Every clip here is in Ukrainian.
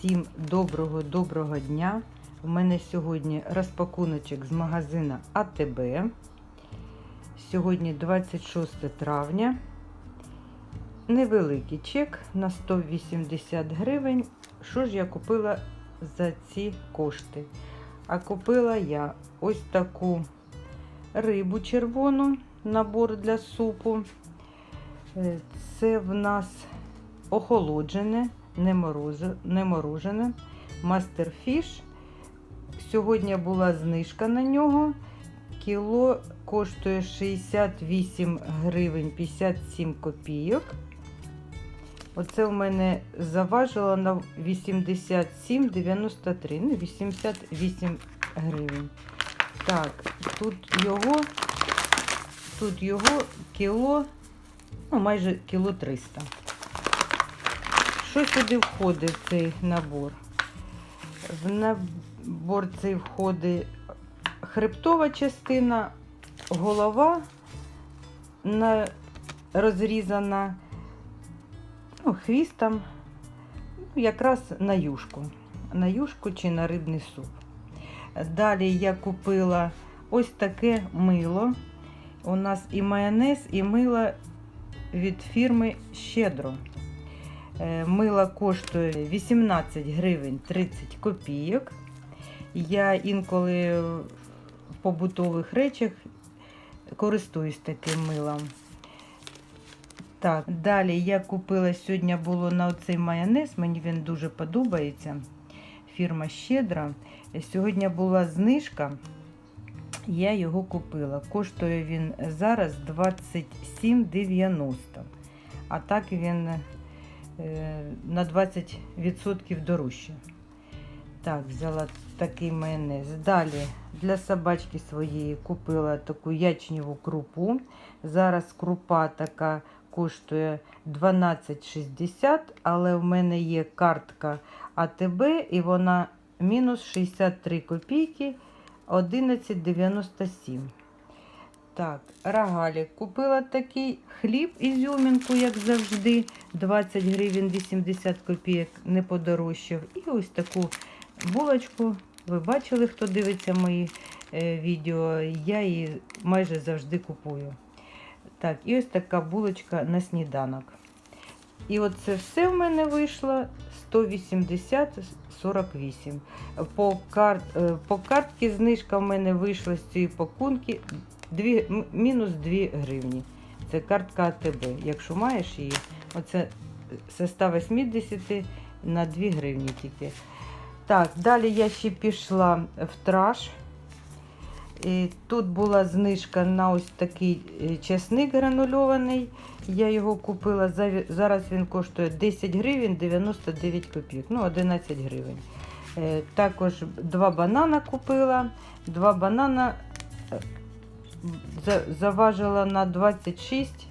Всім доброго-доброго дня. У мене сьогодні розпакуночок з магазину АТБ. Сьогодні 26 травня. Невеликий чек на 180 гривень. Що ж я купила за ці кошти? А купила я ось таку рибу червону, набор для супу. Е, Це в нас охолоджене, не морози- не. Мастерфіш. Сьогодні була знижка на нього. Кіло коштує 68 гривень 57 копійок. Оце у мене заважило на 87,93. Ну, 88 гривень. Так, тут його, тут його кіло, ну, майже кіло 300. Що сюди входить в цей набор? В набор цей входить хребтова частина, голова на, розрізана, ну, хвістом, ну, якраз на юшку. На юшку чи на рибний суп. Далі я купила ось таке мило. У нас і майонез, і мило від фірми Щедро. Е, Мило коштує 18 гривень 30 копійок. Я інколи в побутових речах користуюсь таким милом. Так, далі я купила сьогодні було на оцей майонез, мені він дуже подобається. Фірма Щедра. Сьогодні була знижка, я його купила. Коштує він зараз 27,90. А так він на 20% дорожче. Так, взяла такий майонез. Далі для собачки своєї купила таку ячневу крупу. Зараз крупа така коштує 12,60, але в мене є картка АТБ і вона мінус 63 копійки 11,97. Так, рогалік. Купила такий хліб ізюмінку, як завжди, 20 гривень 80 копійок, не подорожчав. І ось таку булочку. Ви бачили, хто дивиться мої е, відео, я її майже завжди купую. Так, і ось така булочка на сніданок. І оце все в мене вийшло 180,48. По, кар... е, по картці знижка в мене вийшла з цієї пакунки 2... мінус 2 гривні. Це картка АТБ. Якщо маєш її, оце з 180 на 2 гривні тільки. Так, далі я ще пішла в траж. І тут була знижка на ось такий е, чесник гранульований. Я його купила. Зараз він коштує 10 гривень 99 копійок. Ну, 11 гривень. Е, Також два банана купила. Два банана е, заважила на 26,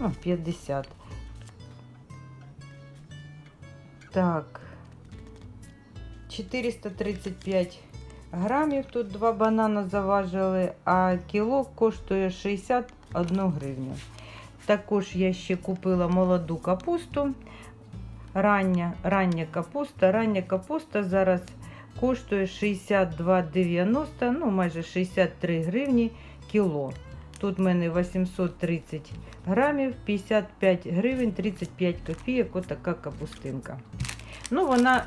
ну, 50. Так. 435 грамів тут два банана заважили, а кіло коштує 61 гривню. Також я ще купила молоду капусту. Рання, рання капуста. Рання капуста зараз коштує 62,90, ну майже 63 гривні кіло. Тут в мене 830 грамів, 55 гривень, 35 копійок. Отака капустинка. Ну, вона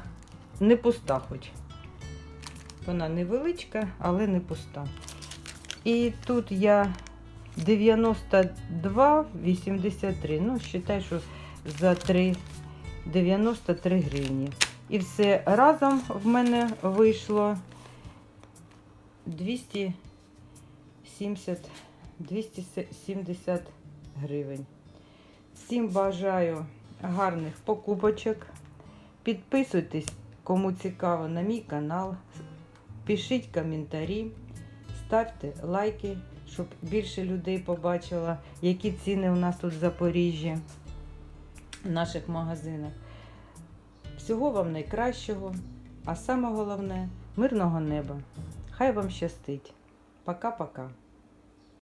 не пуста хоч. Вона невеличка, але не пуста. І тут я 92,83. Ну, вважай, що за 3, 93 гривні. І все разом в мене вийшло 270, 270 гривень. Всім бажаю гарних покупочок. Підписуйтесь, кому цікаво, на мій канал. Пишіть коментарі, ставте лайки, щоб більше людей побачило, які ціни у нас тут в Запоріжжі, в наших магазинах. Всього вам найкращого, а саме головне мирного неба. Хай вам щастить. Пока-пока.